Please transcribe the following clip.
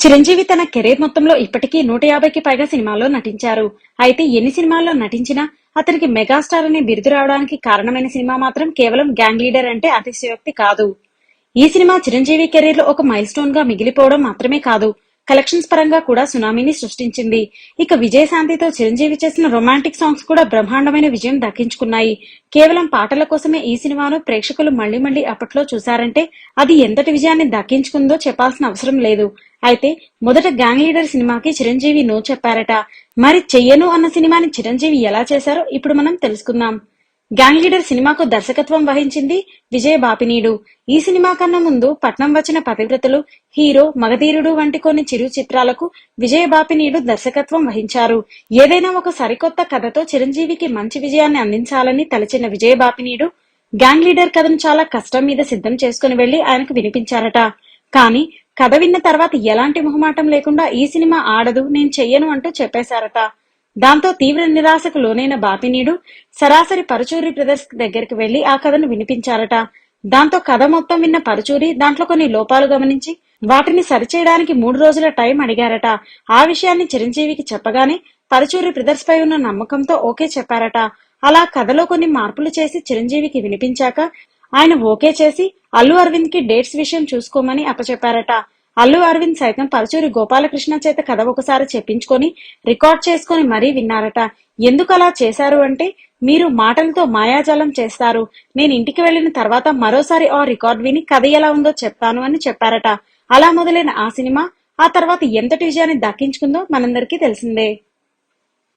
చిరంజీవి తన కెరీర్ మొత్తంలో ఇప్పటికీ నూట యాభైకి పైగా సినిమాల్లో నటించారు. అయితే ఎన్ని సినిమాల్లో నటించినా అతనికి మెగాస్టార్ అనే బిరుదు రావడానికి కారణమైన సినిమా మాత్రం కేవలం గ్యాంగ్ లీడర్ అంటే అతిశయోక్తి కాదు. ఈ సినిమా చిరంజీవి కెరీర్లో ఒక మైల్ స్టోన్గా మిగిలిపోవడం మాత్రమే కాదు కలెక్షన్స్ పరంగా కూడా సునామీని సృష్టించింది. ఇక విజయశాంతితో చిరంజీవి చేసిన రొమాంటిక్ సాంగ్స్ కూడా బ్రహ్మాండమైన విజయం దక్కించుకున్నాయి. కేవలం పాటల కోసమే ఈ సినిమాను ప్రేక్షకులు మళ్ళీ మళ్ళీ అప్పట్లో చూశారంటే అది ఎంతటి విజయాన్ని దక్కించుకుందో చెప్పాల్సిన అవసరం లేదు. అయితే మొదట గ్యాంగ్ లీడర్ సినిమాకి చిరంజీవి నో చెప్పారట. మరి చెయ్యను అన్న సినిమాని చిరంజీవి ఎలా చేశారో ఇప్పుడు మనం తెలుసుకుందాం. గ్యాంగ్ లీడర్ సినిమాకు దర్శకత్వం వహించింది విజయ బాపినీడు. ఈ సినిమా కన్నా ముందు పట్నం వచ్చిన పతివ్రతలు హీరో మగధీరుడు వంటి కొన్ని చిరు చిత్రాలకు విజయ బాపినీడు దర్శకత్వం వహించారు. ఏదైనా ఒక సరికొత్త కథతో చిరంజీవికి మంచి విజయాన్ని అందించాలని తలచిన విజయ బాపినీడు గ్యాంగ్ లీడర్ కథను చాలా కష్టం మీద సిద్ధం చేసుకుని వెళ్ళి ఆయనకు వినిపించారట. కానీ కథ విన్న తర్వాత ఎలాంటి మొహమాటం లేకుండా ఈ సినిమా ఆడదు నేను చెయ్యను అంటూ చెప్పేశారట. దాంతో తీవ్ర నిరాశకు లోనైన బాపినీడు సరాసరి పరచూరి బ్రదర్స్ దగ్గరికి వెళ్ళి ఆ కథను వినిపించారట. దాంతో కథ మొత్తం విన్న పరుచూరి దాంట్లో కొన్ని లోపాలు గమనించి వాటిని సరిచేయడానికి మూడు రోజుల టైం అడిగారట. ఆ విషయాన్ని చిరంజీవికి చెప్పగానే పరుచూరి బ్రదర్స్ పై ఉన్న నమ్మకంతో ఓకే చెప్పారట. అలా కథలో కొన్ని మార్పులు చేసి చిరంజీవికి వినిపించాక ఆయన ఓకే చేసి అల్లు అరవింద్కి డేట్స్ విషయం చూసుకోమని అప్పచెప్పారట. అల్లు అరవింద్ సైతం పరచూరి గోపాలకృష్ణ చేత కథ ఒకసారి చెప్పించుకొని రికార్డ్ చేసుకొని మరీ విన్నారట. ఎందుకు అలా చేశారు అంటే మీరు మాటలతో మాయాజాలం చేస్తారు. నేను ఇంటికి వెళ్ళిన తర్వాత మరోసారి ఆ రికార్డ్ విని కథ ఎలా ఉందో చెప్తాను అని చెప్పారట. అలా మొదలైన ఆ సినిమా ఆ తర్వాత ఎంతటి విజయాన్ని దక్కించుకుందో మనందరికీ తెలిసిందే.